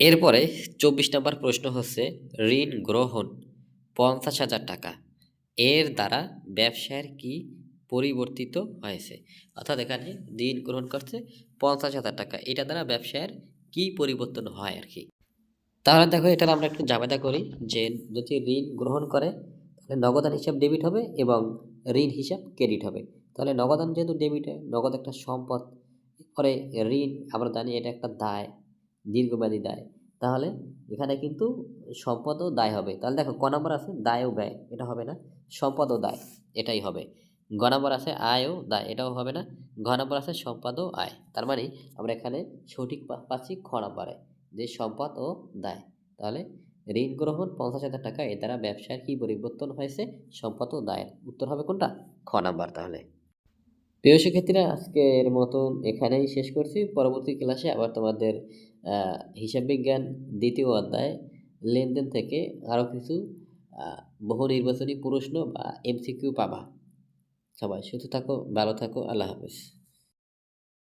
এরপরে চব্বিশ নম্বর প্রশ্ন হচ্ছে, ঋণ গ্রহণ পঞ্চাশ হাজার টাকা। এর দ্বারা ব্যবসায়ের কি পরিবর্তিত হয়েছে? অর্থাৎ এখানে ঋণ গ্রহণ করছে পঞ্চাশ হাজার টাকা। এটা দ্বারা ব্যবসায়ের কি পরিবর্তন হয় আর কি তাহলে দেখো, এটা আমরা একটু জাবেদা করি যে যদি ঋণ গ্রহণ করে, তাহলে নগদান হিসাব ডেবিট হবে এবং ঋণ হিসাব ক্রেডিট হবে। তাহলে নগদান যেহেতু ডেবিট হয় নগদ একটা সম্পদ পরে ঋণ, আমরা জানি এটা একটা দায়। দীর্ঘমেয়াদী দায়। তাহলে এখানে কিন্তু সম্পদ ও দায় হবে। তাহলে দেখো, ক নম্বর আছে দায় ও ব্যয়। এটা হবে না, সম্পদ ও দায়, এটাই হবে। গ নম্বর আছে আয় ও দায়, এটাও হবে না। ঘ নম্বর আছে সম্পদ ও আয়। তার মানে আমরা এখানে সঠিক পাচ্ছি খ নম্বরে, যে সম্পদ ও দায়। তাহলে ঋণ গ্রহণ পঞ্চাশ হাজার টাকা, এ দ্বারা ব্যবসার কী পরিবর্তন হয়েছে? সম্পদ ও দায়ের। উত্তর হবে কোনটা? খ নাম্বার তাহলে। প্রিয় শিক্ষার্থীরা আজকের মতন এখানেই শেষ করছি। পরবর্তী ক্লাসে আবার তোমাদের হিসাব বিজ্ঞান দ্বিতীয় অধ্যায় লেনদেন থেকে আরও কিছু বহু নির্বাচনী প্রশ্ন বা এমসিকিউ পাবা। সবাই সুস্থ থাকো, ভালো থাকো, আল্লাহ হাফেজ।